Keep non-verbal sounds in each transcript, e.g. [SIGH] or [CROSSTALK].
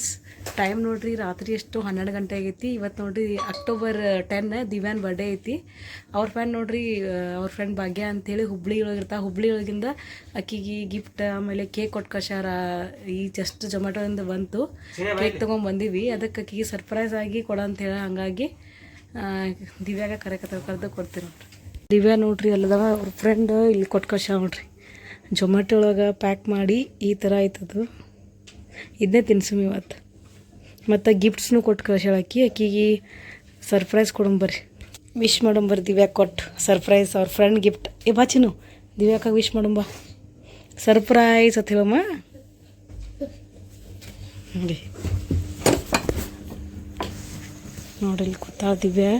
Friends time ನೋಡ್ರಿ ರಾತ್ರಿ ಎಷ್ಟು ಹನ್ನೆರಡು ಗಂಟೆ ಆಗೈತಿ. ಇವತ್ತು ನೋಡ್ರಿ ಅಕ್ಟೋಬರ್ ಟೆನ್ ದಿವ್ಯಾನ್ ಬರ್ಡೇ ಐತಿ. ಅವ್ರ ಫ್ರೆಂಡ್ ನೋಡ್ರಿ ಅವ್ರ ಫ್ರೆಂಡ್ ಭಾಗ್ಯ ಅಂತೇಳಿ ಹುಬ್ಳಿ ಒಳಗಿರ್ತಾ ಹುಬ್ಳಿ ಒಳಗಿಂದ ಅಕ್ಕಿಗೆ ಗಿಫ್ಟ್ ಆಮೇಲೆ ಕೇಕ್ ಕೊಟ್ಟು ಈ ಜಸ್ಟ್ ಜೊಮ್ಯಾಟೋದಿಂದ ಬಂತು. ಕೇಕ್ ತೊಗೊಂಡ್ ಬಂದೀವಿ. ಅದಕ್ಕೆ ಅಕ್ಕಿಗೆ ಸರ್ಪ್ರೈಸ್ ಆಗಿ ಕೊಡ ಅಂತೇಳಿ ಹಂಗಾಗಿ ದಿವ್ಯಾಗ ಕರೆಕತ್ತ ಕರೆದು ಕೊಡ್ತೀವಿ ನೋಡ್ರಿ. ದಿವ್ಯಾ ನೋಡ್ರಿ ಅಲ್ಲದವ ಅವ್ರ ಫ್ರೆಂಡ್ ಇಲ್ಲಿ ಕೊಟ್ಟು ಕಳ್ಸ್ಯಾಳ ನೋಡ್ರಿ. ಜೊಮ್ಯಾಟೊ ಒಳಗೆ ಪ್ಯಾಕ್ ಮಾಡಿ ಈ ಥರ ಆಯ್ತದು. ಇದನ್ನೇ ತಿನ್ಸುಮ್ ಇವತ್ತು ಮತ್ತು ಗಿಫ್ಟ್ಸ್ನು ಕೊಟ್ಟು ಕಳ್ಸ್ಯಾಳ ಆಕಿ. ಅಕ್ಕಿಗೆ ಸರ್ಪ್ರೈಸ್ ಕೊಡಂಬರ್ರಿ ವಿಶ್ ಮಾಡಂಬರ್ ದಿವ್ಯಾಕ್ ಕೊಟ್ಟು ಸರ್ಪ್ರೈಸ್ ಅವ್ರ ಫ್ರೆಂಡ್ ಗಿಫ್ಟ್ ಏ ಬಾಚಿನು ದಿವ್ಯಾಕಾಗ ವಿಶ್ ಮಾಡಂಬ ಸರ್ಪ್ರೈಸ್ ಅಂತ ಹೇಳಮ್ಮ. ನೋಡಿ ನೋಡ್ರಿ ಇಲ್ಲಿ ಕೂತಾಳ ದಿವ್ಯಾ.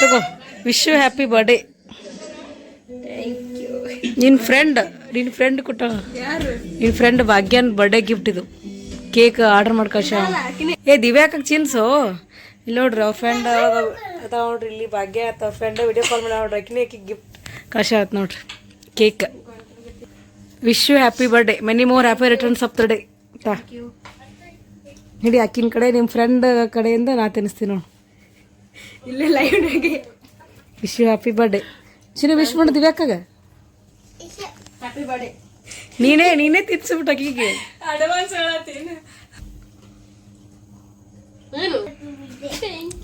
ತಗೋ ವಿಶ್ ಹ್ಯಾಪಿ ಬರ್ಡೇ ನಿನ್ನ ಫ್ರೆಂಡ್ ನಿನ್ನ ಫ್ರೆಂಡ್ ಕೊಟ್ಟ ನಿನ್ನ ಫ್ರೆಂಡ್ ಭಾಗ್ಯನ್ ಬರ್ಡೇ ಗಿಫ್ಟ್ ಇದು. ಕೇಕ್ ಆರ್ಡರ್ ಮಾಡ್ಕಶ ಏ ದಿವ್ಯಾಕ ಚಿನ್ಸು? ಇಲ್ಲಿ ನೋಡ್ರಿ ಅವ್ರ ಫ್ರೆಂಡ್ ಅದಾವ ನೋಡ್ರಿ ಇಲ್ಲಿ ಭಾಗ್ಯ ಆತ ಅವ್ರ ಫ್ರೆಂಡ್ ವಿಡಿಯೋ ಕಾಲ್ ಮಾಡಿ ನೋಡ್ರಿ ಆಕಿನೇ ಆಕಿ ಗಿಫ್ಟ್ ಕಶ ಆತ್ ನೋಡ್ರಿ cake wish you happy birthday many more happy returns of the day ತಾ. ಹಿಡಿ ಅಕ್ಕಿನ ಕಡೆ ನಿಮ್ಮ ಫ್ರೆಂಡ್ ಕಡೆಯಿಂದ ನಾ ತಿನ್ನಿಸ್ತೀನಿ ನೋಡು. ಇಲ್ಲೇ live wish you happy birthday ಚಿನ್ನ ವಿಶ್ ಮಾಡು ದಿವ್ಯಾಕಾಗ ಹ್ಯಾಪಿ ಬರ್ಡೇ ನೀನೇ ನೀನೇ ತಿನ್ಸ್ಬಿಟ್ಟ ಹೀಗೆ. ಅಡ್ವಾನ್ಸ್ ಹೇಳತ್ತೀನಿ.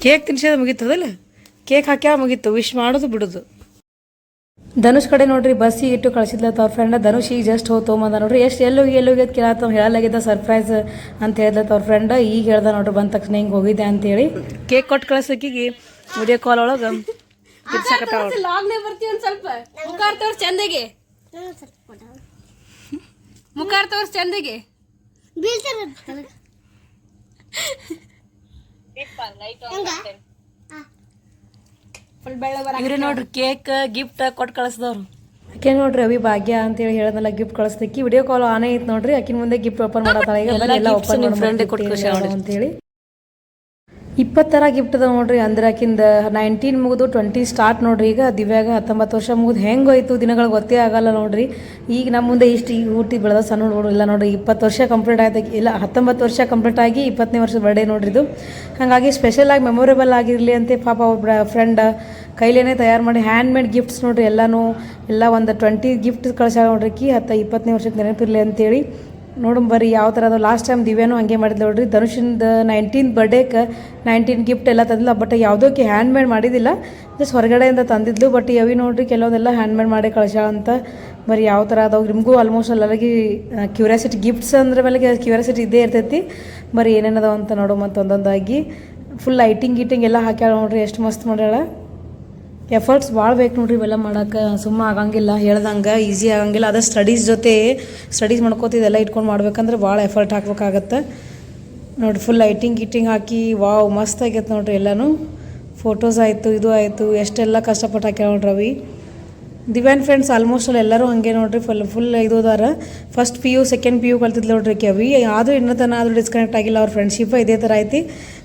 ಕೇಕ್ ತಿನ್ಸೋದು ಮುಗೀತದಲ್ಲ ಕೇಕ್ ಹಾಕ್ಯಾ ಮುಗೀತು ವಿಶ್ ಮಾಡೋದು ಬಿಡೋದು. ಧನುಷ್ ಕಡೆ ನೋಡ್ರಿ ಬಸ್ಸಿಗೆ ಇಟ್ಟು ಕಳಿಸಿದ್ಲ ತವ್ರ ಫ್ರೆಂಡ್ ಧನುಷ್ ಈಗ ಜಸ್ಟ್ ಹೋಗಿ ತೊಗೊಂಬಂದ ನೋಡ್ರಿ ಎಷ್ಟು ಎಲ್ಲೋಗಿ ಎಲ್ಲೋಗಿ ಅದು ಕೇಳತ್ತ ಹೇಳಲಾಗಿದ್ದ ಸರ್ಪ್ರೈಸ್ ಅಂತ ಹೇಳ್ದ ತವ್ರ ಫ್ರೆಂಡ್ ಈಗ ಹೇಳ್ದ ನೋಡ್ರಿ ಬಂದ ತಕ್ಷಣ ಹಿಂಗೆ ಹೋಗಿದ್ದೆ ಅಂತೇಳಿ. ಕೇಕ್ ಕೊಟ್ಟು ಕಳ್ಸೋಕಿಗೆ ವಿಡಿಯೋ ಕಾಲ್ ಒಳಗೆ. ಚಂದಗೆ. [LAUGHS] ಮುಖಾರ್ ತೋರ್ಸ್ ಚಂದಿಗೆ. ಇವ್ರೆ ನೋಡ್ರಿ ಕೇಕ್ ಗಿಫ್ಟ್ ಕೊಟ್ಟು ಕಳಿಸ್ದವ್ರು. ಆಕೆ ನೋಡ್ರಿ ಅವಿ ಭಾಗ್ಯ ಅಂತೇಳಿ ಹೇಳದಲ್ಲ ಗಿಫ್ಟ್ ಕಳಿಸ್ದಕ್ಕಿ ವಿಡಿಯೋ ಕಾಲ್ ಆನೇ ಐತ್ ನೋಡ್ರಿ. ಆಕಿನ ಮುಂದೆ ಗಿಫ್ಟ್ ಓಪನ್ ಮಾಡತ್ತಾಳ. ಈಗ ಎಲ್ಲ ಓಪನ್ ಫ್ರೆಂಡ್ ಅಂತೇಳಿ. ಇಪ್ಪತ್ತರ ಗಿಫ್ಟ್ ಅದ ನೋಡ್ರಿ. ಅಂದ್ರೆ ಆಕಿಂದ ನೈನ್ಟೀನ್ ಮುಗಿದು ಟ್ವೆಂಟಿ ಸ್ಟಾರ್ಟ್ ನೋಡ್ರಿ. ಈಗ ದಿವ್ಯಾಗ ಹತ್ತೊಂಬತ್ತು ವರ್ಷ ಮುಗಿದು ಹೆಂಗೆ ಹೋಯ್ತು ದಿನಗಳು ಗೊತ್ತೇ ಆಗಲ್ಲ ನೋಡ್ರಿ. ಈಗ ನಮ್ಮ ಮುಂದೆ ಇಷ್ಟು ಈಗ ಹುಟ್ಟಿ ಬೆಳೆದ ಸಣ್ಣ ಹುಡುಗರು ಇಲ್ಲ ನೋಡ್ರಿ. ಇಪ್ಪತ್ತು ವರ್ಷ ಕಂಪ್ಲೀಟ್ ಆಯ್ತು ಇಲ್ಲ, ಹತ್ತೊಂಬತ್ತು ವರ್ಷ ಕಂಪ್ಲೀಟ್ ಆಗಿ ಇಪ್ಪತ್ತನೇ ವರ್ಷ ಬರ್ಡೇ ನೋಡ್ರಿ ಇದು. ಹಾಗಾಗಿ ಸ್ಪೆಷಲ್ ಆಗಿ ಮೆಮೊರೇಬಲ್ ಆಗಿರಲಿ ಅಂತ ಪಾಪ ಒಬ್ಬ ಫ್ರೆಂಡ್ ಕೈಲೇನೆ ತಯಾರು ಮಾಡಿ ಹ್ಯಾಂಡ್ ಮೇಡ್ ಗಿಫ್ಟ್ಸ್ ನೋಡ್ರಿ. ಎಲ್ಲನೂ ಎಲ್ಲ ಒಂದು ಟ್ವೆಂಟಿ ಗಿಫ್ಟ್ ಕಳ್ಸ ನೋಡ್ರಿ. ಕಿ ಹತ್ತು ಇಪ್ಪತ್ತನೇ ವರ್ಷಕ್ಕೆ ನೆನಪಿರಲಿ ಅಂತೇಳಿ. ನೋಡಮ್ ಬರ್ರಿ, ಯಾವ ಥರ ಅದು ಲಾಸ್ಟ್ ಟೈಮ್ ದಿವ್ಯಾನು ಹಂಗೆ ಮಾಡಿದ್ಲು ನೋಡ್ರಿ. ಧನುಷಿಂದ ನೈನ್ಟೀನ್ ಬರ್ಡೇಗೆ ನೈನ್ಟೀನ್ ಗಿಫ್ಟ್ ಎಲ್ಲ ತಂದಿಲ್ಲ ಬಟ್ ಯಾವುದಕ್ಕೆ ಹ್ಯಾಂಡ್ ಮೇಡ್ ಮಾಡಿದ್ದಿಲ್ಲ. ಜಸ್ಟ್ ಹೊರಗಡೆಯಿಂದ ತಂದಿದ್ಲು. ಬಟ್ ಅವಿ ನೋಡ್ರಿ, ಕೆಲವೊಂದೆಲ್ಲ ಹ್ಯಾಂಡ್ ಮೇಡ್ ಮಾಡಿ ಕಳಿಸ ಅಂತ. ಬರೀ ಯಾವ ಥರ ಅದಾವ. ನಿಮಗೂ ಆಲ್ಮೋಸ್ಟ್ ಎಲ್ಲರಿಗೆ ಕ್ಯೂರಿಯಾಸಿಟಿ ಗಿಫ್ಟ್ಸ್ ಅಂದ್ರೆ ಮೇಲೆ ಕ್ಯೂರಿಯಾಸಿಟಿ ಇದ್ದೇ ಇರ್ತೈತಿ. ಬರೀ ಏನೇನು ಅದಾವ ಅಂತ ನೋಡೋ ಮತ್ತು ಒಂದೊಂದಾಗಿ. ಫುಲ್ ಲೈಟಿಂಗ್ ಗೀಟಿಂಗ್ ಎಲ್ಲ ಹಾಕ್ಯಾಳ ನೋಡ್ರಿ. ಎಷ್ಟು ಮಸ್ತ್ ಮಾಡ್ಯಾಳ. ಎಫರ್ಟ್ಸ್ ಭಾಳ ಬೇಕು ನೋಡ್ರಿ ಇವೆಲ್ಲ ಮಾಡೋಕ್ಕೆ. ಸುಮ್ಮ ಆಗಂಗಿಲ್ಲ, ಹೇಳ್ದಂಗೆ ಈಸಿ ಆಗಂಗಿಲ್ಲ. ಅದೇ ಸ್ಟಡೀಸ್ ಜೊತೆ ಸ್ಟಡೀಸ್ ಮಾಡ್ಕೋತಿ ಇದೆಲ್ಲ ಇಟ್ಕೊಂಡು ಮಾಡ್ಬೇಕಂದ್ರೆ ಭಾಳ ಎಫರ್ಟ್ ಹಾಕ್ಬೇಕಾಗತ್ತೆ. ನೋಡಿ ಫುಲ್ ಲೈಟಿಂಗ್ ಗಿಟ್ಟಿಂಗ್ ಹಾಕಿ ವಾವ್ ಮಸ್ತ್ ಆಗೈತೆ ನೋಡ್ರಿ ಎಲ್ಲನೂ. ಫೋಟೋಸ್ ಆಯಿತು, ಇದು ಆಯಿತು, ಎಷ್ಟೆಲ್ಲ ಕಷ್ಟಪಟ್ಟು ಹಾಕ್ಯಾರ ನೋಡ್ರಿ ಅವಿ. ದಿವ್ಯಾನ್ ಫ್ರೆಂಡ್ಸ್ ಆಲ್ಮೋಸ್ಟ್ ಅಲ್ಲಿ ಎಲ್ಲರೂ ಹಂಗೆ ನೋಡ್ರಿ ಫುಲ್ ಫುಲ್ ಇದು ಅದಾರ. First P U second P U ಕಲ್ತಿದ್ಲು ನೋಡ್ರಿ ಕವಿ ಆದರೂ ಇನ್ನೂ ತನ ಆದರೂ ಡಿಸ್ಕನೆಕ್ಟ್ ಆಗಿಲ್ಲ, ಅವ್ರ ಫ್ರೆಂಡ್ಶಿಪ್ ಇದೇ ಥರ ಐತಿ.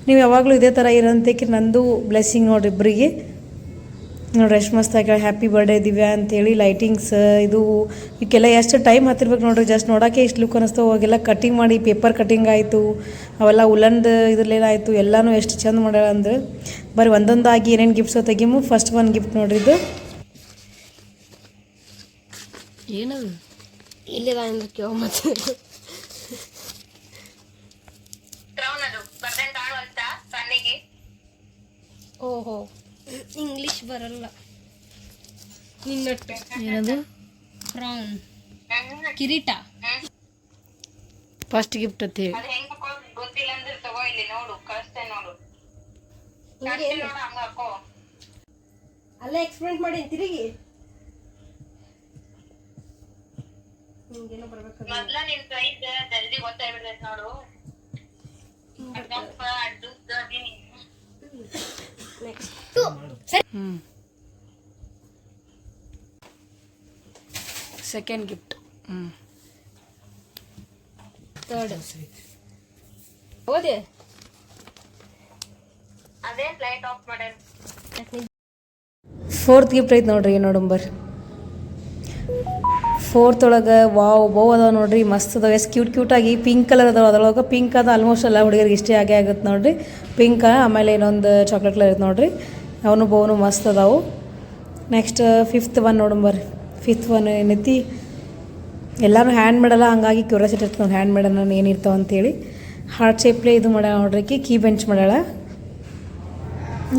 ನೀವು ಯಾವಾಗಲೂ ಇದೇ ಥರ ಇರೋಂತಕ್ಕೆ ನಂದು ಬ್ಲೆಸ್ಸಿಂಗ್ ನೋಡ್ರಿ ಇಬ್ಬರಿಗೆ ನೋಡ್ರಿ ಎಷ್ಟು ಮಸ್ತ್ ಆಗ್ಯಾಳ ಹ್ಯಾಪಿ ಬರ್ಡೇ ದಿವ್ಯಾ ಅಂತೇಳಿ ಲೈಟಿಂಗ್ಸ್ ಇದು ಇವಕ್ಕೆಲ್ಲ ಎಷ್ಟು ಟೈಮ್ ಹತ್ತಿರ್ಬೇಕು ನೋಡ್ರಿ ಜಸ್ಟ್ ನೋಡೋಕೆ ಇಷ್ಟು ಲುಕ್ ಅನಿಸ್ತಾವೆ. ಅವಾಗೆಲ್ಲ ಕಟಿಂಗ್ ಮಾಡಿ ಪೇಪರ್ ಕಟಿಂಗ್ ಆಯಿತು. ಅವೆಲ್ಲ ಉಲಂದ್ ಇದ್ರಲ್ಲೇನಾಯಿತು ಎಲ್ಲನೂ ಎಷ್ಟು ಚಂದ ಮಾಡ್ಯಾಳ ಅಂದ್ರೆ ಬರೀ ಒಂದೊಂದಾಗಿ ಏನೇನು ಗಿಫ್ಟ್ಸ್ ತೆಗಿಮು ಫಸ್ಟ್ ಒನ್ ಗಿಫ್ಟ್ ನೋಡ್ರಿ ಇದು. ಏನದು? ಇಲ್ಲಿದ ಮತ್ತೆ. ಓಹೋ. ಇಂಗ್ಲಿಷ್ ಬರಲ್ಲ. ನಿನ್ನಟ್ಟು. ಏನದು? ಪ್ರಾನ್ ಕಿರೀಟ. ಫಸ್ಟ್ ಗಿಫ್ಟ್ ಅಂತ ಹೇಳಿ. ಅಲ್ಲೇ ಎಕ್ಸ್ಪೆರಿಮೆಂಟ್ ಮಾಡಿ ತಿರುಗಿ. ನಿಮ್ಗೇನೋ ಬರ್ಬೇಕು ಹ್ಞೂ ಸೆಕೆಂಡ್ ಗಿಫ್ಟ್ ಹ್ಞೂ ತರ್ಡ್ ಓದಿ ಫೋರ್ತ್ ಗಿಫ್ಟ್ ಐತೆ ನೋಡ್ರಿ ನೋಡಂಬರ್ ಫೋರ್ತ್ ಒಳಗೆ, ವಾವ್ ಬೋ ಅದಾವ ನೋಡ್ರಿ, ಮಸ್ತ್ ಅದಾವೆ. ಎಷ್ಟು ಕ್ಯೂಟ್ ಕ್ಯೂಟಾಗಿ ಪಿಂಕ್ ಕಲರ್ ಅದಾವ. ಅದ್ರೊಳಗೆ ಪಿಂಕ್ ಅದ ಆಲ್ಮೋಸ್ಟ್ ಎಲ್ಲ ಹುಡುಗರಿಗೆ ಇಷ್ಟೇ ಆಗೇ ಆಗುತ್ತೆ ನೋಡ್ರಿ. ಪಿಂಕ್ ಆಮೇಲೆ ಇನ್ನೊಂದು ಚಾಕ್ಲೇಟ್ ಕಲರ್ ಇರುತ್ತೆ ನೋಡ್ರಿ. ಅವನು ಬೋನು ಮಸ್ತ್ ಅದಾವು. ನೆಕ್ಸ್ಟ್ ಫಿಫ್ತ್ ಒನ್ ನೋಡಂಬರ್ರಿ ಫಿಫ್ತ್ ಒನ್ ಏನೈತಿ? ಎಲ್ಲರೂ ಹ್ಯಾಂಡ್ ಮೇಡಲ್ಲ ಹಂಗಾಗಿ ಕ್ಯೂರಿಯಾಸಿಟಿ ಇರ್ತದೆ ನೋಡಿ ಹ್ಯಾಂಡ್ ಮೇಡಲ್ ನಾನು ಏನಿರ್ತಾವೆ ಅಂತೇಳಿ. ಹಾರ್ಟ್ ಶೇಪ್ಲೇ ಇದು ಮಾಡ್ಯಾಳ ನೋಡ್ರಿ ಕೀ ಬೆಂಚ್ ಮಾಡ್ಯಾಳ.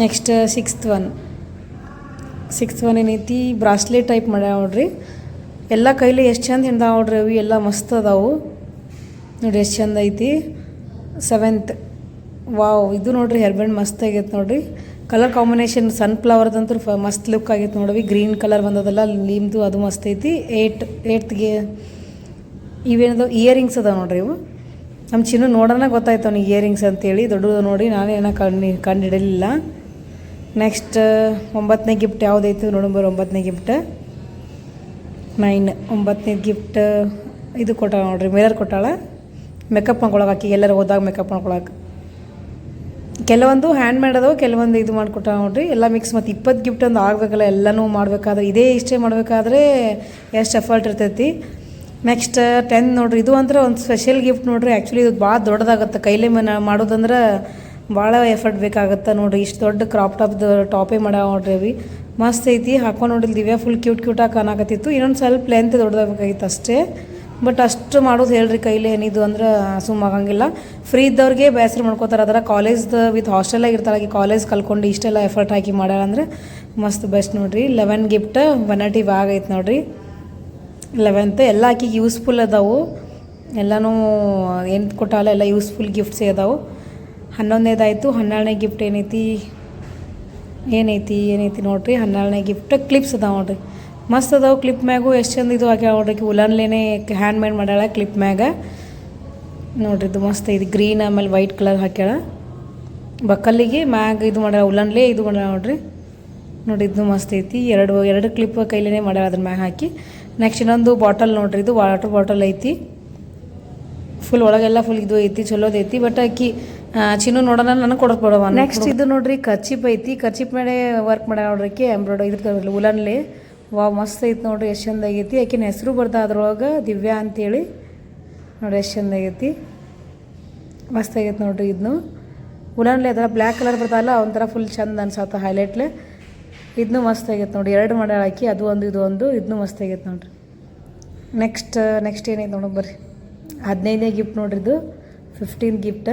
Next sixth one sixth one ಏನೈತಿ? ಬ್ರಾಸ್ಲೆಟ್ ಟೈಪ್ ಮಾಡ್ಯಾಳ ನೋಡ್ರಿ. ಎಲ್ಲ ಕೈಲಿ ಎಷ್ಟು ಚಂದ ಹಿಂದಾವ ನೋಡ್ರಿ ಅವು, ಎಲ್ಲ ಮಸ್ತ್ ಅದಾವು. ನೋಡಿ ಎಷ್ಟು ಚಂದ ಐತಿ. ಸೆವೆಂತ್ ವಾವ್ ಇದು ನೋಡ್ರಿ ಹೇರ್ ಬ್ಯಾಂಡ್ ಮಸ್ತ್ ಆಗೈತೆ ನೋಡ್ರಿ. ಕಲರ್ ಕಾಂಬಿನೇಷನ್ ಸನ್ಫ್ಲವರ್ದಂತೂ ಫ ಮಸ್ತ್ ಲುಕ್ ಆಗೈತೆ ನೋಡ್ರಿ. ಗ್ರೀನ್ ಕಲರ್ ಬಂದದಲ್ಲ ಲೀಮ್ದು ಅದು ಮಸ್ತ್ ಐತಿ. ಏಟ್ ಏಟ್ಗೆ ಇವೇನದು ಇಯರಿಂಗ್ಸ್ ಅದಾವೆ ನೋಡ್ರಿ ಇವು. ನಮ್ಮ ಚಿನ್ನು ನೋಡೋಣ ಗೊತ್ತಾಯ್ತು ಅವ್ನಿಗೆ ಇಯರಿಂಗ್ಸ್ ಅಂತೇಳಿ. ದೊಡ್ಡದು ನೋಡಿ ನಾನೇನ ಕಣ್ಣಿ ಕಂಡು ಹಿಡಲಿಲ್ಲ. ನೆಕ್ಸ್ಟ್ ಒಂಬತ್ತನೇ ಗಿಫ್ಟ್ ಯಾವುದೈತು ನೋಡಂಬರ್ ಒಂಬತ್ತನೇ ಗಿಫ್ಟ್ ನೈನ್ ಒಂಬತ್ತನೇ ಗಿಫ್ಟ್ ಇದು ಕೊಟ್ಟಾಳ ನೋಡ್ರಿ ಮಿರರ್ ಕೊಟ್ಟಾಳ. ಮೇಕಪ್ ಮಾಡ್ಕೊಳಕ್ಕೆ ಆಕಿ, ಎಲ್ಲರೂ ಹೋದಾಗ ಮೇಕಪ್ ಮಾಡ್ಕೊಳಕ್ಕೆ ಕೆಲವೊಂದು ಹ್ಯಾಂಡ್ ಮೇಡ್ ಅದಾವು, ಕೆಲವೊಂದು ಇದು ಮಾಡಿಕೊಟ್ಟ ನೋಡ್ರಿ. ಎಲ್ಲ ಮಿಕ್ಸ್ ಮತ್ತು ಇಪ್ಪತ್ತು ಗಿಫ್ಟ್ ಒಂದು ಆಗಬೇಕಲ್ಲ, ಎಲ್ಲನೂ ಮಾಡಬೇಕಾದ್ರೆ, ಇದೇ ಇಷ್ಟೇ ಮಾಡಬೇಕಾದ್ರೆ ಎಷ್ಟು ಎಫರ್ಟ್ ಇರ್ತೈತಿ. ನೆಕ್ಸ್ಟ್ ಟೆನ್ ನೋಡ್ರಿ, ಇದು ಅಂದ್ರೆ ಒಂದು ಸ್ಪೆಷಲ್ ಗಿಫ್ಟ್ ನೋಡ್ರಿ. ಆ್ಯಕ್ಚುಲಿ ಇದು ಭಾಳ ದೊಡ್ಡದಾಗುತ್ತೆ. ಕೈಲೇ ಮನ ಮಾಡೋದಂದ್ರೆ ಭಾಳ ಎಫರ್ಟ್ ಬೇಕಾಗುತ್ತೆ ನೋಡ್ರಿ. ಇಷ್ಟು ದೊಡ್ಡ ಕ್ರಾಪ್ ಟಾಪ್ದು ಟಾಪೇ ಮಾಡ್ಯಾವ ನೋಡ್ರಿ ಅವಿ. ಮಸ್ತ್ ಐತಿ, ಹಾಕೊಂಡು ನೋಡಿಲ್ ದಿವ್ಯಾ ಫುಲ್ ಕ್ಯೂಟ್ ಕ್ಯೂಟಾಗಿ ಕಾಣಕತ್ತಿತ್ತು. ಇನ್ನೊಂದು ಸ್ವಲ್ಪ ಲೆಂತ್ ದೊಡ್ಡದಾಗಬೇಕಾಗಿತ್ತು ಅಷ್ಟೇ. ಬಟ್ ಅಷ್ಟು ಮಾಡೋದು ಹೇಳ್ರಿ ಕೈಲಿ ಏನಿದು ಅಂದ್ರೆ ಸುಮ್ಮ ಆಗಂಗಿಲ್ಲ. ಫ್ರೀ ಇದ್ದವ್ರಿಗೆ ಬೇಸರ ಮಾಡ್ಕೋತಾರೆ. ಅದರ ಕಾಲೇಜ್ದು ವಿತ್ ಹಾಸ್ಟೆಲ್ ಇರ್ತಾಳೆ ಆಕಿ ಕಾಲೇಜ್ ಕಲ್ಕೊಂಡು ಇಷ್ಟೆಲ್ಲ ಎಫರ್ಟ್ ಹಾಕಿ ಮಾಡ್ಯಾರ ಅಂದ್ರೆ ಮಸ್ತ್ ಬೆಸ್ಟ್ ನೋಡ್ರಿ. ಲೆವೆನ್ ಗಿಫ್ಟ್ ಏಯ್ಟಿ ಬ್ಯಾಗ್ ಐತೆ ನೋಡ್ರಿ. ಲೆವೆಂತ್ ಎಲ್ಲ ಆಕಿಗೆ ಯೂಸ್ಫುಲ್ ಅದಾವು. ಎಲ್ಲನೂ ಏನು ಕೊಟ್ಟಾಲ, ಎಲ್ಲ ಯೂಸ್ಫುಲ್ ಗಿಫ್ಟ್ಸೇ ಅದಾವು. ಹನ್ನೊಂದನೇದಾಯಿತು. ಹನ್ನೆರಡನೇ ಗಿಫ್ಟ್ ಏನೈತಿ? ಏನೈತಿ ಏನೈತಿ ನೋಡ್ರಿ. ಹನ್ನೆರಡನೇ ಗಿಫ್ಟ್ ಕ್ಲಿಪ್ಸ್ ಅದಾವ ನೋಡ್ರಿ. ಮಸ್ತ್ ಅದಾವ ಕ್ಲಿಪ್ ಮ್ಯಾಗು. ಎಷ್ಟು ಚಂದ ಇದು ಹಾಕ್ಯಾವ ನೋಡ್ರಿ. ಉಲನ್ಲೇನೆ ಹ್ಯಾಂಡ್ ಮೇಡ್ ಮಾಡ್ಯಾಳ ಕ್ಲಿಪ್ ಮ್ಯಾಗ. ನೋಡ್ರಿ ಇದು ಮಸ್ತ್. ಇದು ಗ್ರೀನ್ ಆಮೇಲೆ ವೈಟ್ ಕಲರ್ ಹಾಕ್ಯಾಳ. ಬಕ್ಕಲ್ಲಿಗೆ ಮ್ಯಾಗ ಇದು ಮಾಡ್ಯಾಳ. ಉಲನ್ಲೇ ಇದು ಮಾಡ್ಯಾಳ ನೋಡ್ರಿ. ನೋಡಿ ಇದು ಮಸ್ತ್ ಐತಿ. ಎರಡು ಎರಡು ಕ್ಲಿಪ್ ಕೈಲೇ ಮಾಡ್ಯಾಳ ಅದ್ರ ಮ್ಯಾಗ ಹಾಕಿ. ನೆಕ್ಸ್ಟ್ ಇನ್ನೊಂದು ಬಾಟಲ್ ನೋಡ್ರಿ. ಇದು ವಾಟರ್ ಬಾಟಲ್ ಐತಿ. ಫುಲ್ ಒಳಗೆಲ್ಲ ಫುಲ್ ಇದು ಐತಿ ಚಲೋದೈತಿ ಐತಿ. ಬಟ್ ಆಕಿ ಚಿನ್ನು ನೋಡೋಣ ನನಗೆ ಕೊಡೋದು ನೆಕ್ಸ್ಟ್ ಇದು ನೋಡ್ರಿ, ಕರ್ಚಿಪ್ ಐತಿ. ಕರ್ಚಿಪ್ ಮೇಲೆ ವರ್ಕ್ ಮಾಡ್ಯಾಳ ನೋಡ್ರಿಕೆ ಎಂಬ್ರಾಯ್ಡ್ರಿ ಇದ್ರ ಉಲನ್ಲಿ. ವಾ ಮಸ್ತ್ ಐತಿ ನೋಡ್ರಿ, ಎಷ್ಟು ಚಂದ ಆಗೈತಿ. ಆಕಿನ ಹೆಸರು ಬರ್ತದೆ ಅದ್ರೊಳಗೆ ದಿವ್ಯಾ ಅಂತೇಳಿ. ನೋಡಿ ಎಷ್ಟು ಚಂದ ಆಗೈತಿ. ಮಸ್ತ್ ಆಗೈತಿ ನೋಡ್ರಿ ಇದನ್ನು ಉಲನ್ಲಿ ಅದರ ಬ್ಲ್ಯಾಕ್ ಕಲರ್ ಬರ್ತಾವಲ್ಲ ಒಂಥರ ಫುಲ್ ಚಂದ ಅನ್ಸತ್ತೆ ಹೈಲೈಟ್ಲೆ ಇದನ್ನು ಮಸ್ತ್ ಆಗೈತೆ ನೋಡಿ ಎರಡು ಮಾಡ್ಯಾಳ ಹಾಕಿ ಅದು ಒಂದು, ಇದು ಒಂದು. ಇದನ್ನು ಮಸ್ತ್ ಆಗೈತೆ ನೋಡ್ರಿ. ನೆಕ್ಸ್ಟ್ ನೆಕ್ಸ್ಟ್ ಏನೈತೆ ನೋಡಿ ಬರ್ರಿ. ಹದಿನೈದನೇ ಗಿಫ್ಟ್ ನೋಡ್ರಿ ಇದು. ಫಿಫ್ಟೀನ್ ಗಿಫ್ಟ್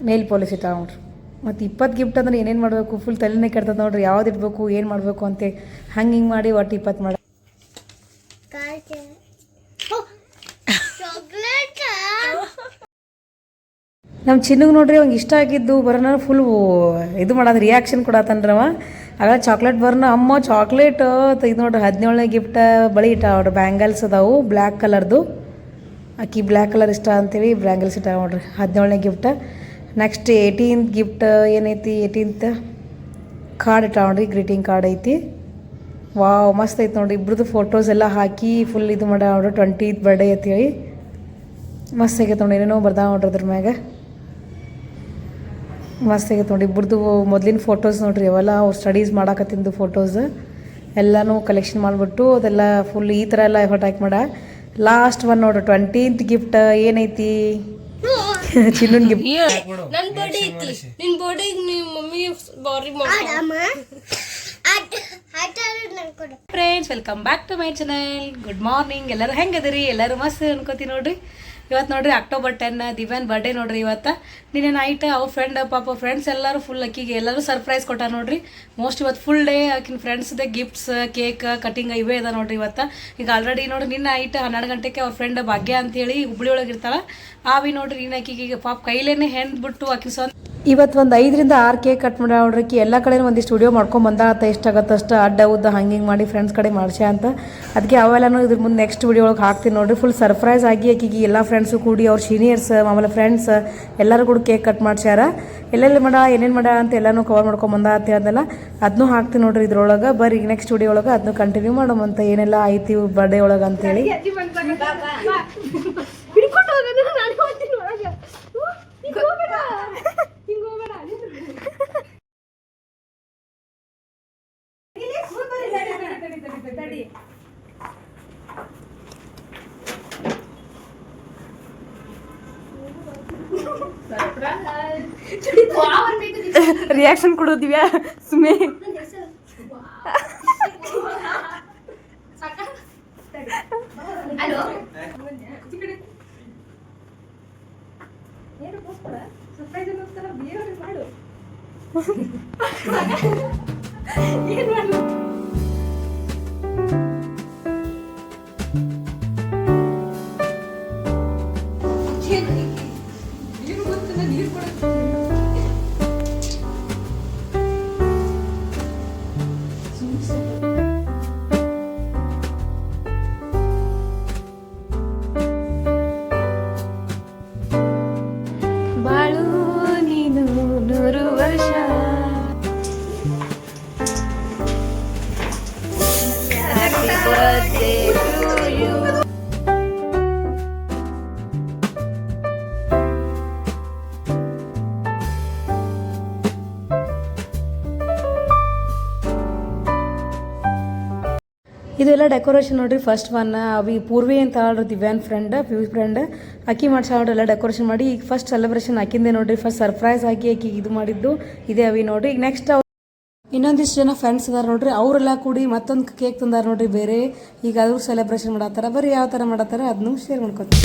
ನೇಲ್ ಪಾಲಿಶ್ ಇಟ್ಟ ನೋಡ್ರಿ ಮತ್ತು ಇಪ್ಪತ್ತು ಗಿಫ್ಟ್ ಅಂದ್ರೆ ಏನೇನು ಮಾಡಬೇಕು? ಫುಲ್ ತಲೆನೇ ಕೆಡ್ತದೆ ನೋಡ್ರಿ ಯಾವ್ದು ಇಡಬೇಕು ಏನು ಮಾಡಬೇಕು ಅಂತ ಹಂಗೆ ಹಿಂಗೆ ಮಾಡಿ ಒಟ್ಟು ಇಪ್ಪತ್ತು ಮಾಡಿ ನಮ್ಮ ಚಿನ್ನಗೆ ನೋಡ್ರಿ ಅವ್ನಿಗೆ ಇಷ್ಟ ಆಗಿದ್ದು ಬರೋಣ ಫುಲ್ ಇದು ಮಾಡೋದು ರಿಯಾಕ್ಷನ್ ಕೊಡತ್ತನ್ರವ ಆಗ ಚಾಕ್ಲೇಟ್ ಬರ್ನ ಅಮ್ಮ ಚಾಕ್ಲೇಟ್ ಇದು ನೋಡ್ರಿ ಹದಿನೇಳನೇ ಗಿಫ್ಟ್ ಬಳಿ ಇಟ್ಟ ನೋಡ್ರಿ ಬ್ಯಾಂಗಲ್ಸ್ ಅದಾವು ಬ್ಲ್ಯಾಕ್ ಕಲರ್ದು ಆಕಿ ಬ್ಲ್ಯಾಕ್ ಕಲರ್ ಇಷ್ಟ ಅಂತೇಳಿ ಬ್ಯಾಂಗಲ್ಸ್ ಇಟ್ಟ ನೋಡ್ರಿ ಹದಿನೇಳನೇ ಗಿಫ್ಟ್ ನೆಕ್ಸ್ಟ್ ಏಯ್ಟೀನ್ತ್ ಗಿಫ್ಟ್ ಏನೈತಿ? ಏಯ್ಟೀನ್ತ್ ಕಾರ್ಡ್ ಇಟ್ಟ ನೋಡ್ರಿ ಗ್ರೀಟಿಂಗ್ ಕಾರ್ಡ್ ಐತಿ. ವಾವ್ ಮಸ್ತ್ ಐತಿ ನೋಡ್ರಿ. ಇಬ್ರದ್ದು ಫೋಟೋಸ್ ಎಲ್ಲ ಹಾಕಿ ಫುಲ್ ಇದು ಮಾಡ ನೋಡ್ರಿ ಟ್ವೆಂಟೀತ್ ಬರ್ಡೇ ಅಂತೇಳಿ ಮಸ್ತ್ ಆಗೈತೆ ನೋಡಿ ಏನೇನೋ ಬರ್ದಾವ ನೋಡ್ರಿ ಅದ್ರ ಮ್ಯಾಗ. ಮಸ್ತ್ ಆಗೈತೆ ನೋಡಿ ಇಬ್ರದ್ದು ಮೊದಲಿನ ಫೋಟೋಸ್ ನೋಡ್ರಿ, ಅವೆಲ್ಲ ಅವ್ರು ಸ್ಟಡೀಸ್ ಮಾಡಾಕತ್ತಿಂದು ಫೋಟೋಸ್ ಎಲ್ಲನೂ ಕಲೆಕ್ಷನ್ ಮಾಡಿಬಿಟ್ಟು ಅದೆಲ್ಲ ಫುಲ್ ಈ ಥರ ಎಲ್ಲ ಎಫರ್ಟ್ ಹಾಕಿ ಮಾಡ. ಲಾಸ್ಟ್ ಒನ್ ನೋಡ್ರಿ ಟ್ವೆಂಟೀನ್ತ್ ಗಿಫ್ಟ್ ಏನೈತಿ? [LAUGHS] ಚಿನ್ನನ್ ಗಿಫ್ಟ್ ನನ್ ಬರ್ಡೇ ಐತಿ. ನಿನ್ ಬರ್ಡೇ ನಿಮ್ಮ ಮಮ್ಮಿ ಬಾರಿ friends welcome back to my channel good morning ಎಲ್ಲರೂ ಹೆಂಗದಿರಿ? ಎಲ್ಲರೂ ಮಸ್ತ್ ಅನ್ಕೋತಿ ನೋಡ್ರಿ. ಇವತ್ತು ನೋಡ್ರಿ ಅಕ್ಟೋಬರ್ ಟೆನ್ ದಿವ್ಯಾನ್ ಬರ್ಡೇ ನೋಡ್ರಿ ಇವತ್ತು. ನಿನ್ನೆ ನೈಟ್ ಅವ್ರ ಫ್ರೆಂಡ್ ಪಾಪ ಫ್ರೆಂಡ್ಸ್ ಎಲ್ಲರೂ ಫುಲ್ ಅಕ್ಕಿಗೆ ಎಲ್ಲರೂ ಸರ್ಪ್ರೈಸ್ ಕೊಟ್ಟಾರ ನೋಡ್ರಿ. ಮೋಸ್ಟ್ ಇವತ್ತು ಫುಲ್ ಡೇ ಆಕಿನ ಫ್ರೆಂಡ್ಸ್ದೇ ಗಿಫ್ಟ್ಸ್ ಕೇಕ್ ಕಟಿಂಗ್ ಇವೇ ಅದ ನೋಡ್ರಿ ಇವತ್ತು. ಈಗ ಆಲ್ರೆಡಿ ನೋಡ್ರಿ ನಿನ್ನ ನೈಟ್ ಹನ್ನೆರಡು ಗಂಟೆಗೆ ಅವ್ರ ಫ್ರೆಂಡ್ ಭಾಗ್ಯ ಅಂತೇಳಿ ಹುಬ್ಳಿ ಒಳಗೆ ಇರ್ತಾಳ. ಆವಿ ನೋಡ್ರಿ ನಿನ್ನ ಆಕಿಗೆ ಈಗ ಪಾಪ ಕೈಲೇನೆ ಹೆಂಡ್ ಬಿಟ್ಟು ಆಕಿ ಸ್ವಂತ ಇವತ್ತು ಒಂದು ಐದರಿಂದ ಆರು ಕೇಕ್ ಕಟ್ ಮಾಡಿ ನೋಡ್ರಿಕಿ ಎಲ್ಲ ಕಡೆ ಒಂದಿಷ್ಟು ವಿಡಿಯೋ ಮಾಡ್ಕೊಂಡು ಬಂದಾತ ಎಷ್ಟಾಗತ್ತೆ ಅಷ್ಟು, ಅಡ್ಡ ಉದ್ದ ಹಿಂಗೆ ಮಾಡಿ ಫ್ರೆಂಡ್ಸ್ ಕಡೆ ಮಾಡ್ಸ್ಯಾ ಅಂತ. ಅದಕ್ಕೆ ಅವೆಲ್ಲನೂ ಇದ್ರ ಮುಂದೆ ನೆಕ್ಸ್ಟ್ ವಿಡಿಯೋ ಒಳಗೆ ಹಾಕ್ತೀನಿ ನೋಡ್ರಿ ಫುಲ್ ಸರ್ಪ್ರೈಸ್ ಆಗಿ ಆಕಿಗೆ ಎಲ್ಲ ಫ್ರೆಂಡ್ಸು ಕೂಡಿ, ಅವ್ರ ಸೀನಿಯರ್ಸ್ ಆಮೇಲೆ ಫ್ರೆಂಡ್ಸ್ ಎಲ್ಲರೂ ಕೂಡ ಕೇಕ್ ಕಟ್ ಮಾಡ್ಸ್ಯಾರ. ಎಲ್ಲೆಲ್ಲಿ ಮಾಡ, ಏನೇನು ಮಾಡ ಅಂತ ಎಲ್ಲನೂ ಕವರ್ ಮಾಡ್ಕೊಂಬಂದ ಅಂತ ಹೇಳ್ದಲ್ಲ ಅದನ್ನೂ ಹಾಕ್ತೀನಿ ನೋಡ್ರಿ ಇದ್ರೊಳಗೆ. ಬರ್ರಿ ನೆಕ್ಸ್ಟ್ ವಿಡಿಯೋ ಒಳಗೆ ಅದನ್ನು ಕಂಟಿನ್ಯೂ ಮಾಡೋಮಂತ ಏನೆಲ್ಲ ಐತಿ ಬರ್ಡೇ ಒಳಗೆ ಅಂತೇಳಿ ಹಿಡ್ಕೊಂಡು ಹೋಗೋದು ನಾನು ಹೋಗ್ತೀನಿ ಒಳಗೆ ಹಿಂಗ್ ಹೋಗ್ಬೇಡ ಹಿಂಗ್ ಹೋಗ್ಬೇಡ ವಾವ್ ಅನ್ಬೇಕು ದೀಕ್ಷಾ. ರಿಯಾಕ್ಷನ್ ಕೊಡು ದಿವ್ಯಾ ಸುಮ್ಮನೆ [LAUGHS] ಏನು ಹೆಸರು বাড়ু ಇದೆಲ್ಲ ಡೆಕೋರೇಷನ್ ನೋಡ್ರಿ ಫಸ್ಟ್ ಒನ್ ಅವಿ ಪೂರ್ವಿ ಅಂತ ಹೇಳ್ರಿ ದಿವ್ಯಾನ್ ಫ್ರೆಂಡ್ ಪ್ಯೂ ಫ್ರೆಂಡ್ ಅಕ್ಕಿ ಮಾಡ್ಸ ಎಲ್ಲ ಡೆಕೋರೇಷನ್ ಮಾಡಿ, ಈಗ ಫಸ್ಟ್ ಸೆಲೆಬ್ರೇಷನ್ ಹಾಕಿಂದೆ ನೋಡ್ರಿ ಫಸ್ಟ್ ಸರ್ಪ್ರೈಸ್ ಹಾಕಿ ಆಕಿ ಇದು ಮಾಡಿದ್ದು, ಇದೆ ಅವಿ ನೋಡ್ರಿ. ಈಗ ನೆಕ್ಸ್ಟ್ ಇನ್ನೊಂದಿಷ್ಟು ಜನ ಫ್ರೆಂಡ್ಸ್ ಇದಾರೆ ನೋಡ್ರಿ, ಅವರೆಲ್ಲ ಕೂಡಿ ಮತ್ತೊಂದು ಕೇಕ್ ತಂದಾರ ನೋಡ್ರಿ ಬೇರೆ. ಈಗ ಅವ್ರು ಸೆಲೆಬ್ರೇಷನ್ ಮಾಡತ್ತಾರ, ಬರೀ ಯಾವ ಥರ ಮಾಡತ್ತಾರ ಅದನ್ನು ಶೇರ್ ಮಾಡ್ಕೊತೀನಿ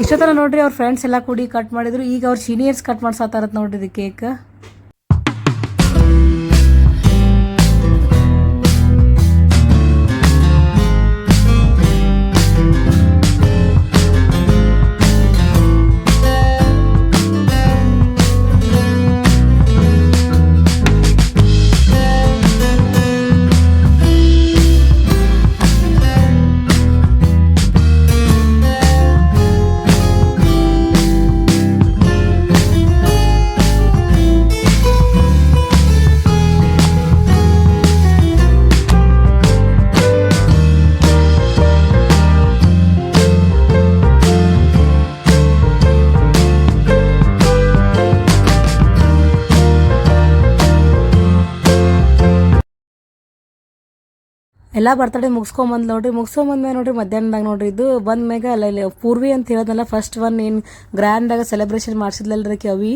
ಇಷ್ಟೊತ್ತರ ನೋಡ್ರಿ, ಅವ್ರ ಫ್ರೆಂಡ್ಸ್ ಎಲ್ಲ ಕೂಡಿ ಕಟ್ ಮಾಡಿದ್ರು. ಈಗ ಅವ್ರ ಸೀನಿಯರ್ಸ್ ಕಟ್ ಮಾಡ್ಸತ್ತಾರತ್ ನೋಡ್ರಿ ಇದು ಕೇಕ್ ಎಲ್ಲ ಬರ್ತಡೇ ಮುಗಿಸ್ಕೊಂಬಂದ್ ನೋಡ್ರಿ ಮುಗಿಸ್ಕೊಂಬಂದ್ಮೇಲೆ ನೋಡ್ರಿ ಮಧ್ಯಾಹ್ನದಾಗ ನೋಡ್ರಿ, ಇದು ಬಂದ ಮ್ಯಾಗ ಅಲ್ಲ ಪೂರ್ವಿ ಅಂತ ಹೇಳೋದಲ್ಲ ಫಸ್ಟ್ ಒನ್ ಏನು ಗ್ರ್ಯಾಂಡಾಗ ಸೆಲೆಬ್ರೇಷನ್ ಮಾಡಿಸಿದ್ಲಲ್ರಿ ಅವಿ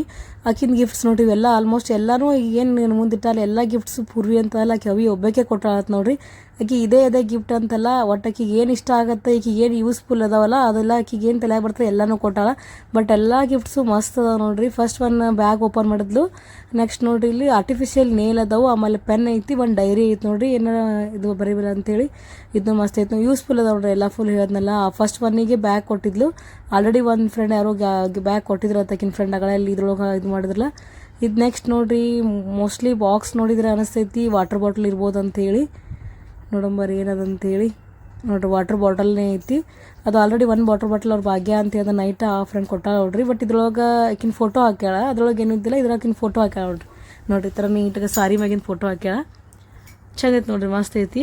ಆಕಿನ ಗಿಫ್ಟ್ಸ್ ನೋಡ್ರಿ ಇವೆಲ್ಲ ಆಲ್ಮೋಸ್ಟ್ ಎಲ್ಲಾನು ಏನು ಮುಂದಿಟ್ಟಲ್ಲ ಎಲ್ಲ ಗಿಫ್ಟ್ಸ್ ಪೂರ್ವಿ ಅಂತ ಅಲ್ಲ ಕವಿ ಅವಿ ಒಬ್ಬಾಕೆ ಕೊಟ್ಟಾಳತ್ ನೋಡ್ರಿ. ಆಕಿ ಇದೇ ಇದೇ ಗಿಫ್ಟ್ ಅಂತಲ್ಲ ಒಟ್ಟು ಆಕಿಗೆ ಏನು ಇಷ್ಟ ಆಗುತ್ತೆ ಈಕಿಗೆ ಏನು ಯೂಸ್ಫುಲ್ ಅದಾವಲ್ಲ, ಅದೆಲ್ಲ ಆಕಿಗೆ ಏನು ತಲೆ ಬರ್ತದೆ ಎಲ್ಲನೂ ಕೊಟ್ಟಾಳ. ಬಟ್ ಎಲ್ಲ ಗಿಫ್ಟ್ಸು ಮಸ್ತ್ ಅದಾವೆ ನೋಡ್ರಿ. ಫಸ್ಟ್ ಒನ್ ಬ್ಯಾಗ್ ಓಪನ್ ಮಾಡಿದ್ಲು. ನೆಕ್ಸ್ಟ್ ನೋಡ್ರಿ ಇಲ್ಲಿ ಆರ್ಟಿಫಿಷಿಯಲ್ ನೇಲ್ ಅದಾವು, ಆಮೇಲೆ ಪೆನ್ ಐತಿ, ಒಂದು ಡೈರಿ ಐತಿ ನೋಡ್ರಿ. ಏನಾರ ಇದು ಬರೀಬಿಲ್ಲ ಅಂತೇಳಿ ಇದು ಮಸ್ತ್ ಐತಿ ಯೂಸ್ಫುಲ್ ಅದಾವ ನೋಡ್ರಿ ಎಲ್ಲ ಫುಲ್ ಹೇಳೋದ್ನಲ್ಲ. ಫಸ್ಟ್ ಒನ್ನಿಗೆ ಬ್ಯಾಗ್ ಕೊಟ್ಟಿದ್ಲು. ಆಲ್ರೆಡಿ ಒಂದು ಫ್ರೆಂಡ್ ಯಾರೋ ಬ್ಯಾಗ್ ಕೊಟ್ಟಿದ್ರು ಅದಕ್ಕಿನ ಫ್ರೆಂಡ್ ಇದ್ರೊಳಗೆ ಇದು ಮಾಡಿದ್ರಲ್ಲ? ಇದು ನೆಕ್ಸ್ಟ್ ನೋಡ್ರಿ ಮೋಸ್ಟ್ಲಿ ಬಾಕ್ಸ್ ನೋಡಿದ್ರೆ ಅನಿಸ್ತೈತಿ ವಾಟರ್ ಬಾಟಲ್ ಇರ್ಬೋದು ಅಂತೇಳಿ ನೋಡಂಬರಿ ಏನದಂತೇಳಿ. ನೋಡ್ರಿ ವಾಟರ್ ಬಾಟಲ್ನೇ ಐತಿ. ಅದು ಆಲ್ರೆಡಿ ಒಂದು ವಾಟರ್ ಬಾಟಲ್ ಅವ್ರ ಭಾಗ್ಯ ಅಂತ ಅದು ನೈಟ್ ಆ ಫ್ರೆಂಡ್ ಕೊಟ್ಟಾಳ ನೋಡ್ರಿ. ಬಟ್ ಇದ್ರೊಳಗೆ ಆಕಿನ ಫೋಟೋ ಹಾಕ್ಯಾಳ. ಅದ್ರೊಳಗೆ ಏನಿದ್ದಿಲ್ಲ ಇದ್ರಾಗ ಆಕಿನ ಫೋಟೋ ಹಾಕ್ಯಾಳ ನೋಡ್ರಿ. ನೋಡ್ರಿ, ಈ ಥರ ನೀಟಾಗಿ ಸಾರಿ ಮ್ಯಾಗಿನ ಫೋಟೋ ಹಾಕ್ಯಾಳ. ಚಂದ ನೋಡ್ರಿ, ಮಸ್ತ್ ಐತಿ.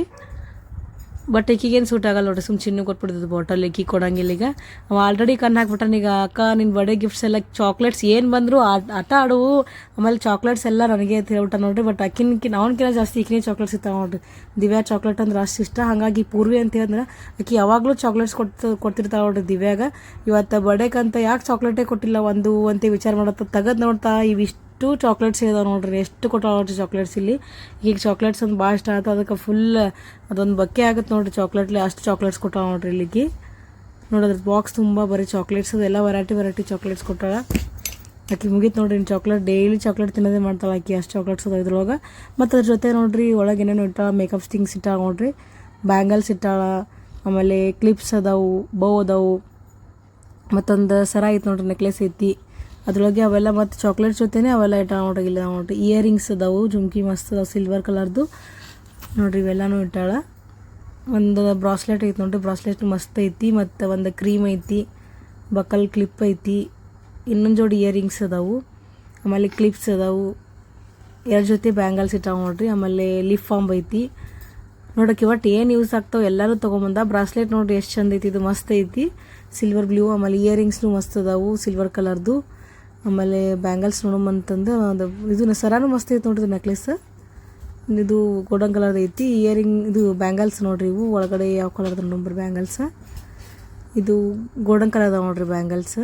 ಬಟ್ ಈಕಿಗೇನು ಸೂಟ್ ಆಗಲ್ಲ ನೋಡ್ರಿ ಸುಮ್ ಚಿನ್ನ ಕೊಟ್ಬಿಡ್ತದೆ ಬಾಟಲ್ ಈಕಿ ಕೊಡಂಗಿಲ್ಲ ಈಗ. ಅವ ಆಲ್ರೆಡಿ ಕಣ್ಣು ಹಾಕ್ಬಿಟ್ಟಾನ ಈಗ ಅಕ್ಕ ನಿನ್ನ ಬರ್ಡೇ ಗಿಫ್ಟ್ಸ್ ಎಲ್ಲ ಚಾಕ್ಲೇಟ್ಸ್ ಏನು ಬಂದ್ರು ಆಟ ಆಡುವು. ಆಮೇಲೆ ಚಾಕ್ಲೇಟ್ಸ್ ಎಲ್ಲ ನನಗೆ ಅಂತ ಹೇಳ್ಬಿಟ್ಟ ನೋಡ್ರಿ ಬಟ್ ಅಕ್ಕಿನ ಅವನಕಿನ ಜಾಸ್ತಿ ಈಕಿನೇ ಚಾಕ್ಲೇಟ್ಸ್ ಇರ್ತಾವೆ ನೋಡ್ರಿ. ದಿವ್ಯಾ ಚಾಕ್ಲೇಟ್ ಅಂದ್ರೆ ಅಷ್ಟು ಇಷ್ಟ. ಹಾಗಾಗಿ ಪೂರ್ವಿ ಅಂತ ಹೇಳಿದ್ರೆ ಆಕಿ ಯಾವಾಗಲೂ ಚಾಕ್ಲೇಟ್ಸ್ ಕೊಟ್ಟು ಕೊಡ್ತಿರ್ತಾವೆ ನೋಡ್ರಿ ದಿವ್ಯಾಗ. ಇವತ್ತು ಬರ್ಡೇಕಂತ ಯಾಕೆ ಚಾಕ್ಲೇಟೇ ಕೊಟ್ಟಿಲ್ಲ ಒಂದು ಅಂತ ವಿಚಾರ ಮಾಡತ್ತ, ತೆಗೆದು ನೋಡ್ತಾ ಇವಿಷ್ಟು ಚಾಕ್ಲೇಟ್ಸ್ ಇದಾವೆ ನೋಡ್ರಿ, ಎಷ್ಟು ಕೊಟ್ಟಾವ ಚಾಕ್ಲೇಟ್ಸ್ ಇಲ್ಲಿ. ಈಗ ಚಾಕ್ಲೇಟ್ಸ್ ಅಂತ ಭಾಳ ಇಷ್ಟ ಆಯ್ತು ಅದಕ್ಕೆ ಫುಲ್ ಅದೊಂದು ಬಕ್ಕೆ ಆಗುತ್ತೆ ನೋಡ್ರಿ ಚಾಕ್ಲೇಟ್ಲಿ ಅಷ್ಟು ಚಾಕ್ಲೇಟ್ಸ್ ಕೊಟ್ಟಾವ ನೋಡ್ರಿ ಇಲ್ಲಿಗೆ. ನೋಡೋದ್ರ ಬಾಕ್ಸ್ ತುಂಬ ಬರೀ ಚಾಕ್ಲೇಟ್ಸ್ ಅದೆಲ್ಲ ವೆರೈಟಿ ವೆರೈಟಿ ಚಾಕ್ಲೇಟ್ಸ್ ಕೊಟ್ಟಾಳ. ಆಕೆ ಮುಗೀತು ನೋಡ್ರಿ ಚಾಕ್ಲೇಟ್ ಡೈಲಿ ಚಾಕ್ಲೇಟ್ ತಿನ್ನೋದೇ ಮಾಡ್ತಾಳೆ ಆಕಿ ಅಷ್ಟು ಚಾಕ್ಲೇಟ್ಸ್ ಅದ ಇದ್ರೊಳಗೆ. ಮತ್ತು ಅದ್ರ ಜೊತೆ ನೋಡ್ರಿ ಒಳಗೆ ಏನೇನು ಇಟ್ಟಾಳ ಮೇಕಪ್ ಸ್ಟಿಂಗ್ಸ್ ಇಟ್ಟಾಳ ನೋಡ್ರಿ. ಬ್ಯಾಂಗಲ್ಸ್ ಇಟ್ಟಾಳ, ಆಮೇಲೆ ಕ್ಲಿಪ್ಸ್ ಅದಾವು ಬೌ ಅದಾವು. ಮತ್ತೊಂದು ಸರ ಐತೆ ನೋಡ್ರಿ ನೆಕ್ಲೆಸ್ ಐತಿ. ಅದ್ರೊಳಗೆ ಅವೆಲ್ಲ ಮತ್ತು ಚಾಕ್ಲೇಟ್ ಜೊತೆನೇ ಅವೆಲ್ಲ ಇಟ್ಟ ನೋಡ್ರಿ ಇಲ್ಲ ನೋಡ್ರಿ ಇಯರಿಂಗ್ಸ್ ಅದಾವು, ಜುಮ್ಕಿ ಮಸ್ತ್ ಅದಾವ ಸಿಲ್ವರ್ ಕಲರ್ದು ನೋಡ್ರಿ ಇವೆಲ್ಲನೂ ಇಟ್ಟಾಳ. ಒಂದು ಬ್ರಾಸ್ಲೆಟ್ ಐತಿ ನೋಡ್ರಿ, ಬ್ರಾಸ್ಲೆಟ್ ಮಸ್ತ್ ಐತಿ, ಮತ್ತು ಒಂದು ಕ್ರೀಮ್ ಐತಿ ಬಕಲ್ ಕ್ಲಿಪ್ ಐತಿ, ಇನ್ನೊಂದು ಜೋಡಿ ಇಯರಿಂಗ್ಸ್ ಅದಾವು. ಆಮೇಲೆ ಕ್ಲಿಪ್ಸ್ ಅದಾವು. ಎರಡು ಜೊತೆ ಬ್ಯಾಂಗಲ್ಸ್ ಇಟ್ಟಾವ ನೋಡ್ರಿ, ಆಮೇಲೆ ಲಿಪ್ ಫಾರ್ಮ್ ಐತಿ. ನೋಡೋಕೆ ಒಟ್ಟು ಏನು ಯೂಸ್ ಆಗ್ತಾವೆ ಎಲ್ಲರೂ ತೊಗೊಂಬಂದ. ಬ್ರಾಸ್ಲೆಟ್ ನೋಡ್ರಿ ಎಷ್ಟು ಚಂದ ಐತಿ, ಇದು ಮಸ್ತ್ ಐತಿ. ಸಿಲ್ವರ್ ಬ್ಲೂ ಆಮೇಲೆ ಇಯರಿಂಗ್ಸ್ನು ಮಸ್ತ್ ಅದಾವು ಸಿಲ್ವರ್ ಕಲರ್ದು ಆಮೇಲೆ ಬ್ಯಾಂಗಲ್ಸ್ ನೋಡಮ್ಮಂತಂದು ಒಂದು ಇದು ಸರಾನು ಮಸ್ತ್ ಐತೆ ನೋಡ್ರಿ ನೆಕ್ಲೆಸ್ ಇದು ಗೋಲ್ಡನ್ ಕಲರ್ ಐತಿ ಇಯರಿಂಗ್ ಇದು ಬ್ಯಾಂಗಲ್ಸ್ ನೋಡ್ರಿ ಇವು, ಒಳಗಡೆ ಯಾವ ಕಲರ್ದು ನಂಬರ್ ಬ್ಯಾಂಗಲ್ಸ್. ಇದು ಗೋಲ್ಡನ್ ಕಲರ್ ನೋಡ್ರಿ ಬ್ಯಾಂಗಲ್ಸ್.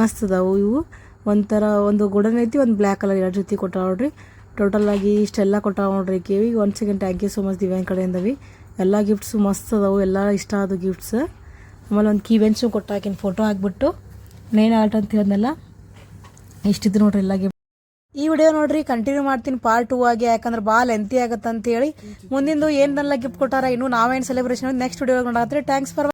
ಮಸ್ತ್ ಅದಾವು ಇವು. ಒಂಥರ ಒಂದು ಗೋಲ್ಡನ್ ಐತಿ, ಒಂದು ಬ್ಲ್ಯಾಕ್ ಕಲರ್ ಎರಡು ಜೊತೆ ಕೊಟ್ಟಾವೆ ನೋಡ್ರಿ. ಟೋಟಲ್ ಆಗಿ ಇಷ್ಟೆಲ್ಲ ಕೊಟ್ಟಾವ ನೋಡ್ರಿ ಕೇವಿ. One second thank you so much Divyang ಕಡೆಯಿಂದವಿ. ಎಲ್ಲ ಗಿಫ್ಟ್ಸು ಮಸ್ತ್ ಅದಾವು, ಎಲ್ಲ ಇಷ್ಟ ಆದವು ಗಿಫ್ಟ್ಸ್ ಆಮೇಲೆ ಒಂದು ಕೀ ಬೆಂಚು ಕೊಟ್ಟಾಕಿನ ಫೋಟೋ ಹಾಕ್ಬಿಟ್ಟು. ನೇನ್ ಆರ್ಟ್ ಅಂತ ಹೇಳಿದ್ನಲ್ಲ? ಇಷ್ಟಿದ್ದು ನೋಡ್ರಿ ಎಲ್ಲ ಗಿಫ್ಟ್ ಈ ವಿಡಿಯೋ ನೋಡ್ರಿ ಕಂಟಿನ್ಯೂ ಮಾಡ್ತೀನಿ ಪಾರ್ಟ್ ಟೂ ಆಗಿ, ಯಾಕಂದ್ರೆ ಭಾಳ ಲೆಂತಿ ಆಗತ್ತಂತ ಹೇಳಿ ಮುಂದಿಂದು ಏನೆಲ್ಲ ಗಿಫ್ಟ್ ಕೊಟ್ಟಾರ, ಇನ್ನು ನಾವೇನು celebration next video ನೋಡಾತ್ರಿ. Thanks for